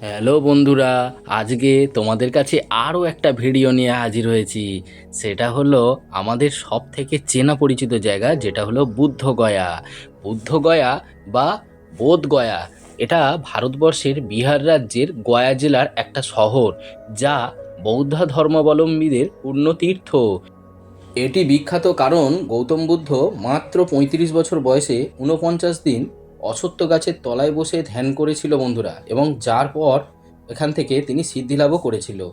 Hello বন্ধুরা, আজকে তোমাদের কাছে আরও একটা ভিডিও নিয়ে হাজির হয়েছি। সেটা হলো আমাদের সব থেকে চেনা পরিচিত জায়গা, যেটা হলো বুদ্ধগয়া বুদ্ধগয়া বা বোধগয়া এটা ভারতবর্ষের বিহার রাজ্যের গয়া জেলার একটা শহর, যা বৌদ্ধ ধর্মাবলম্বীদের পূর্ণতীর্থ। এটি বিখ্যাত কারণ, গৌতম বুদ্ধ মাত্র পঁয়ত্রিশ বছর বয়সে ঊনপঞ্চাশ দিন অসত্য গাছের তলায় বসে ধ্যান করেছিল বন্ধুরা এবং যার পর এখান থেকে তিনি সিদ্ধিলাভও করেছিল।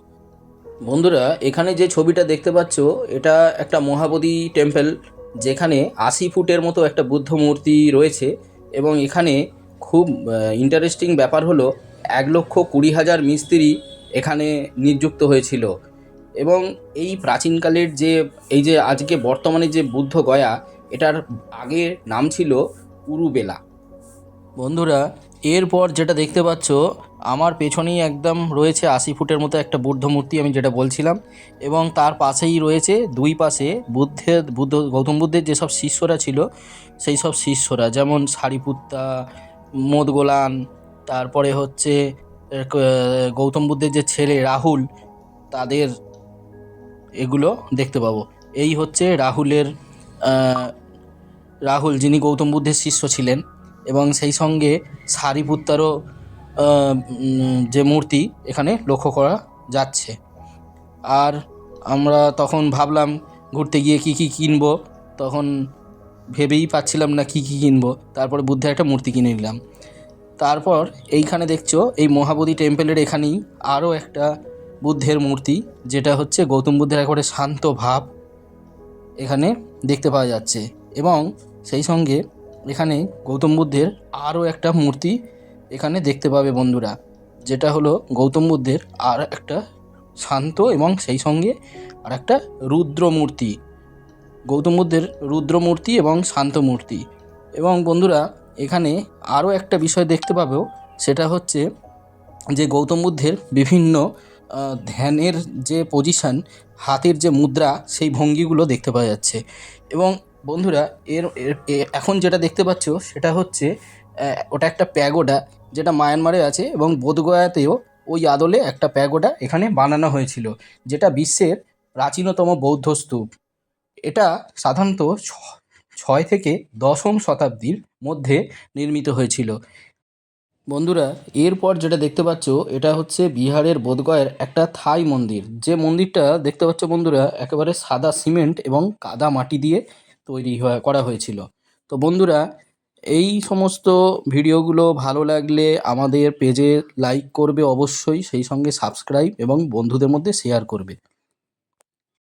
বন্ধুরা, এখানে যে ছবিটা দেখতে পাচ্ছ, এটা একটা মহাবোধি টেম্পল যেখানে আশি ফুটের মতো একটা বুদ্ধ মূর্তি রয়েছে এবং এখানে খুব ইন্টারেস্টিং ব্যাপার হলো এক লক্ষ কুড়ি হাজার মিস্ত্রি এখানে নিযুক্ত হয়েছিল। এবং এই প্রাচীনকালের যে, এই যে আজকে বর্তমানে যে বুদ্ধ গয়া, এটার আগের নাম ছিল উরুবেলা বন্ধুরা, এরপর যেটা দেখতে পাচ্ছ, আমার পেছনেই একদম রয়েছে আশি ফুটের মতো একটা বুদ্ধ মূর্তি, আমি যেটা বলছিলাম। এবং তার পাশেই রয়েছে দুই পাশে বুদ্ধের, বুদ্ধ, গৌতম বুদ্ধের যেসব শিষ্যরা ছিল, সেই সব শিষ্যরা। যেমন সারিপুত্তা, মোদগোলান, তারপরে হচ্ছে গৌতম বুদ্ধের যে ছেলে রাহুল, তাদের এগুলো দেখতে পাবো। এই হচ্ছে রাহুলের রাহুল যিনি গৌতম বুদ্ধের শিষ্য ছিলেন। এবং সেই সঙ্গে সারিপুত্তারও যে মূর্তি এখানে লক্ষ্য করা যাচ্ছে। আর আমরা তখন ভাবলাম ঘুরতে গিয়ে কি কি কিনব, তখন ভেবেই পাচ্ছিলাম না কি কি কিনব, তারপর বুদ্ধের একটা মূর্তি কিনে নিলাম। তারপর এইখানে দেখছ, এই মহাবোধি টেম্পেলের এখানেই আরও একটা বুদ্ধের মূর্তি, যেটা হচ্ছে গৌতম বুদ্ধের একেবারে শান্ত ভাব এখানে দেখতে পাওয়া যাচ্ছে। এবং সেই সঙ্গে এখানে গৌতম বুদ্ধের আরও একটা মূর্তি এখানে দেখতে পাবে বন্ধুরা, যেটা হলো গৌতম বুদ্ধের আর একটা শান্ত এবং সেই সঙ্গে আর একটা রুদ্র মূর্তি। গৌতম বুদ্ধের রুদ্র মূর্তি এবং শান্ত মূর্তি। এবং বন্ধুরা, এখানে আরও একটা বিষয় দেখতে পাবেও, সেটা হচ্ছে যে গৌতম বুদ্ধের বিভিন্ন ধ্যানের যে পজিশন হাতের যে মুদ্রা, সেই ভঙ্গিগুলো দেখতে পাওয়া যাচ্ছে। এবং বন্ধুরা, এর এখন যেটা দেখতে পাচ্ছ সেটা হচ্ছে ওটা একটা প্যাগোডা যেটা মায়ানমারে আছে এবং বোধগয়াতেও ওই আদলে একটা প্যাগোডা এখানে বানানো হয়েছিল, যেটা বিশ্বের প্রাচীনতম বৌদ্ধ স্তূপ। এটা সাধারণত ছয় থেকে দশম শতাব্দীর মধ্যে নির্মিত হয়েছিল। বন্ধুরা, এরপর যেটা দেখতে পাচ্ছ, এটা হচ্ছে বিহারের বোধগয়ের একটা থাই মন্দির। যে মন্দিরটা দেখতে পাচ্ছ বন্ধুরা, একেবারে সাদা সিমেন্ট এবং কাদা মাটি দিয়ে তৈরি করা হয়েছিল। তো বন্ধুরা, এই সমস্ত ভিডিওগুলো ভালো লাগলে আমাদের পেজে লাইক করবে অবশ্যই, সেই সঙ্গে সাবস্ক্রাইব এবং বন্ধুদের মধ্যে শেয়ার করবে।